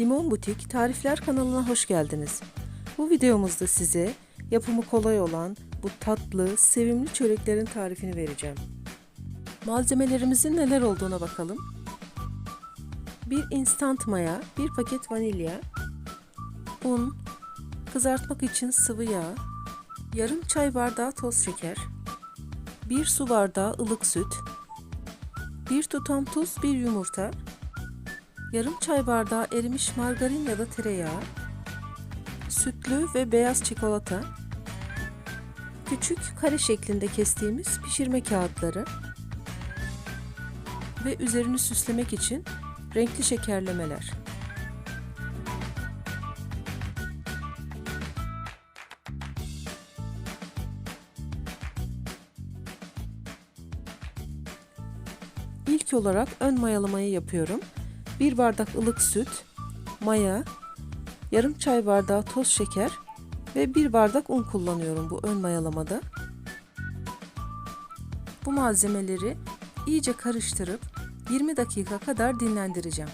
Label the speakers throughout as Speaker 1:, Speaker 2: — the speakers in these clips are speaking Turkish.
Speaker 1: Limon Butik Tarifler kanalına hoş geldiniz. Bu videomuzda size yapımı kolay olan bu tatlı, sevimli çöreklerin tarifini vereceğim. Malzemelerimizin neler olduğuna bakalım. 1 instant maya, 1 paket vanilya, un, kızartmak için sıvı yağ, yarım çay bardağı toz şeker, 1 su bardağı ılık süt, 1 tutam tuz, 1 yumurta, yarım çay bardağı erimiş margarin ya da tereyağı, sütlü ve beyaz çikolata, küçük kare şeklinde kestiğimiz pişirme kağıtları ve üzerini süslemek için renkli şekerlemeler. İlk olarak ön mayalamayı yapıyorum. 1 bardak ılık süt, maya, yarım çay bardağı toz şeker ve 1 bardak un kullanıyorum bu ön mayalamada. Bu malzemeleri iyice karıştırıp 20 dakika kadar dinlendireceğim.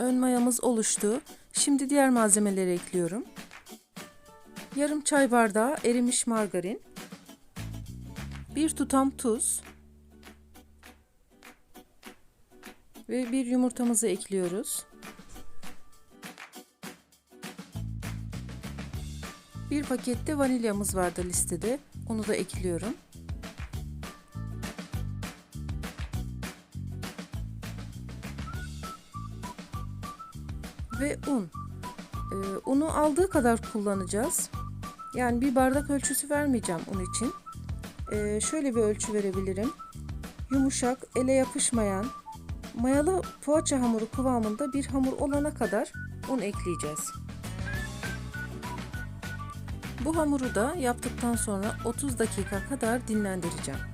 Speaker 1: Ön mayamız oluştu. Şimdi diğer malzemeleri ekliyorum. Yarım çay bardağı erimiş margarin. Bir tutam tuz. Ve bir yumurtamızı ekliyoruz. Bir pakette vanilyamız vardı listede. Onu da ekliyorum. Ve un. Ee, unu aldığı kadar kullanacağız. Yani bir bardak ölçüsü vermeyeceğim un için. Ee, şöyle bir ölçü verebilirim. Yumuşak, ele yapışmayan, mayalı poğaça hamuru kıvamında bir hamur olana kadar un ekleyeceğiz. Bu hamuru da yaptıktan sonra 30 dakika kadar dinlendireceğim.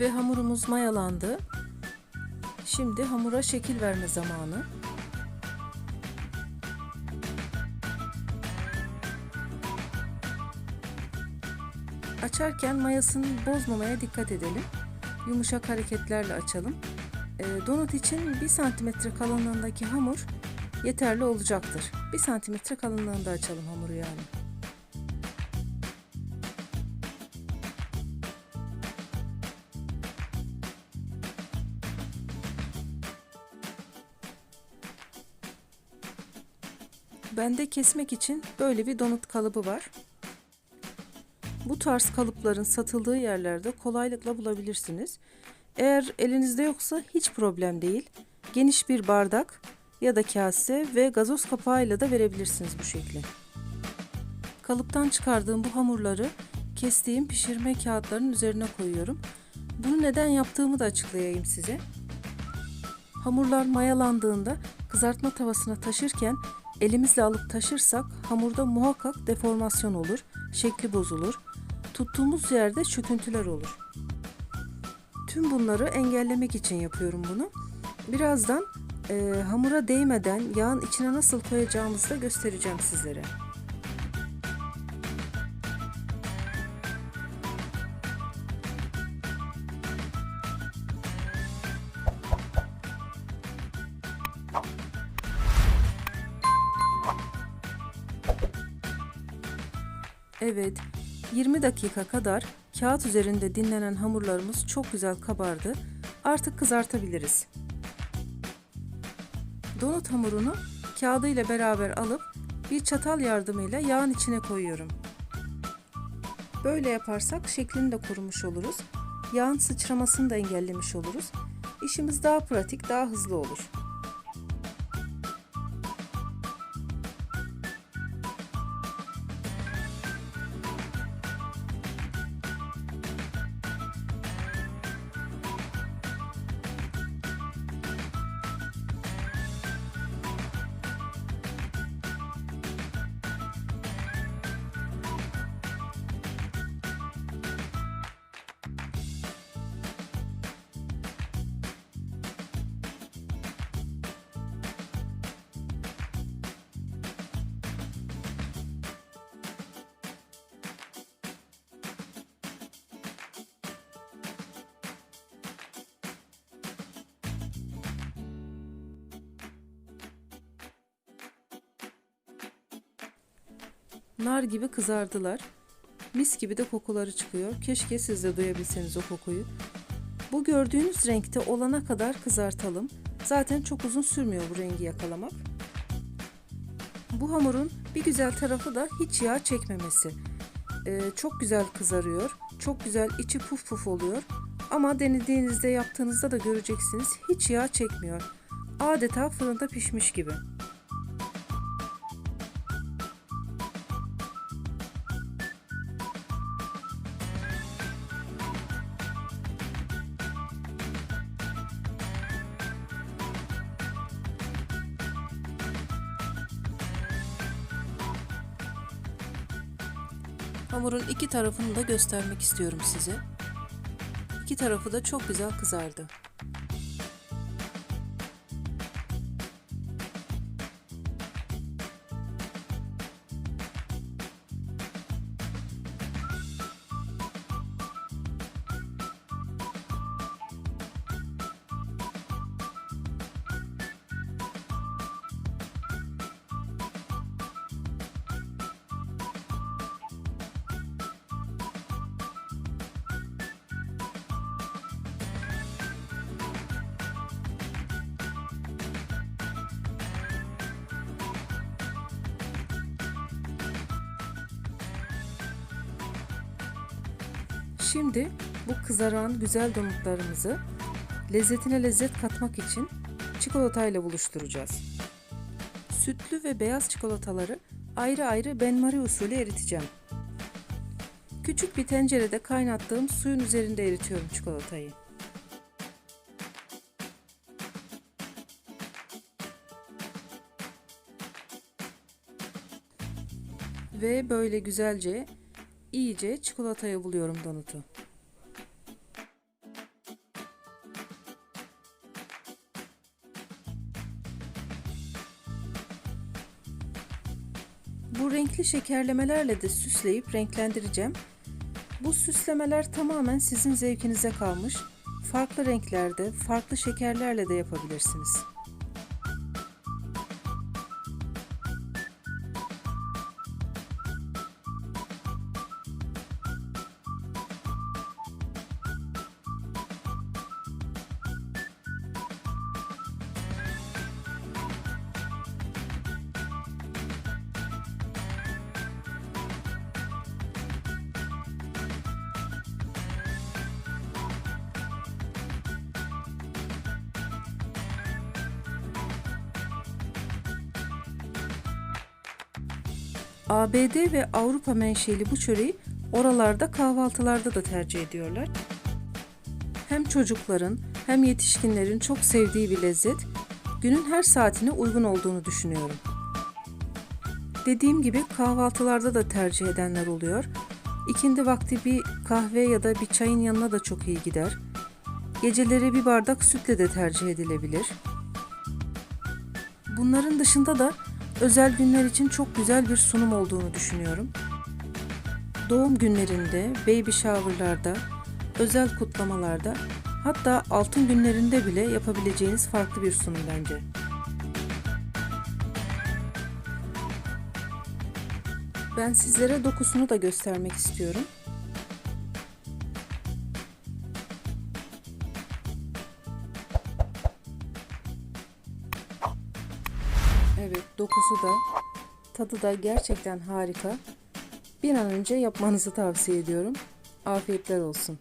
Speaker 1: Ve hamurumuz mayalandı. Şimdi hamura şekil verme zamanı. Açarken mayasını bozmamaya dikkat edelim. Yumuşak hareketlerle açalım. E, donut için 1 santimetre kalınlığındaki hamur yeterli olacaktır. 1 santimetre kalınlığında açalım hamuru yani. Bende kesmek için böyle bir donut kalıbı var. Bu tarz kalıpların satıldığı yerlerde kolaylıkla bulabilirsiniz. Eğer elinizde yoksa hiç problem değil. Geniş bir bardak ya da kase ve gazoz kapağıyla da verebilirsiniz bu şekli. Kalıptan çıkardığım bu hamurları kestiğim pişirme kağıtlarının üzerine koyuyorum. Bunu neden yaptığımı da açıklayayım size. Hamurlar mayalandığında kızartma tavasına taşırken elimizle alıp taşırsak hamurda muhakkak deformasyon olur, şekli bozulur, tuttuğumuz yerde çöküntüler olur. Tüm bunları engellemek için yapıyorum bunu. Birazdan e, hamura değmeden yağın içine nasıl koyacağımızı da göstereceğim sizlere. Evet, 20 dakika kadar kağıt üzerinde dinlenen hamurlarımız çok güzel kabardı. Artık kızartabiliriz. Donut hamurunu kağıdı ile beraber alıp bir çatal yardımıyla yağın içine koyuyorum. Böyle yaparsak şeklini de korumuş oluruz. Yağın sıçramasını da engellemiş oluruz. İşimiz daha pratik, daha hızlı olur. Nar gibi kızardılar. Mis gibi de kokuları çıkıyor. Keşke siz de duyabilseniz o kokuyu. Bu gördüğünüz renkte olana kadar kızartalım. Zaten çok uzun sürmüyor bu rengi yakalamak. Bu hamurun bir güzel tarafı da hiç yağ çekmemesi. Ee, çok güzel kızarıyor. Çok güzel içi puf puf oluyor. Ama denediğinizde yaptığınızda da göreceksiniz hiç yağ çekmiyor. Adeta fırında pişmiş gibi. Hamurun iki tarafını da göstermek istiyorum size. İki tarafı da çok güzel kızardı. Şimdi bu kızaran güzel donutlarımızı lezzetine lezzet katmak için çikolatayla buluşturacağız. Sütlü ve beyaz çikolataları ayrı ayrı benmari usulü eriteceğim. Küçük bir tencerede kaynattığım suyun üzerinde eritiyorum çikolatayı. Ve böyle güzelce iyice çikolataya buluyorum donutu. Bu renkli şekerlemelerle de süsleyip renklendireceğim. Bu süslemeler tamamen sizin zevkinize kalmış. Farklı renklerde, farklı şekerlerle de yapabilirsiniz. ABD ve Avrupa menşeli bu çöreği oralarda kahvaltılarda da tercih ediyorlar. Hem çocukların hem yetişkinlerin çok sevdiği bir lezzet, günün her saatine uygun olduğunu düşünüyorum. Dediğim gibi kahvaltılarda da tercih edenler oluyor. İkindi vakti bir kahve ya da bir çayın yanına da çok iyi gider. Geceleri bir bardak sütle de tercih edilebilir. Bunların dışında da özel günler için çok güzel bir sunum olduğunu düşünüyorum. Doğum günlerinde, baby shower'larda, özel kutlamalarda, hatta altın günlerinde bile yapabileceğiniz farklı bir sunum bence. Ben sizlere dokusunu da göstermek istiyorum. Evet, dokusu da tadı da gerçekten harika. Bir an önce yapmanızı tavsiye ediyorum. Afiyetler olsun.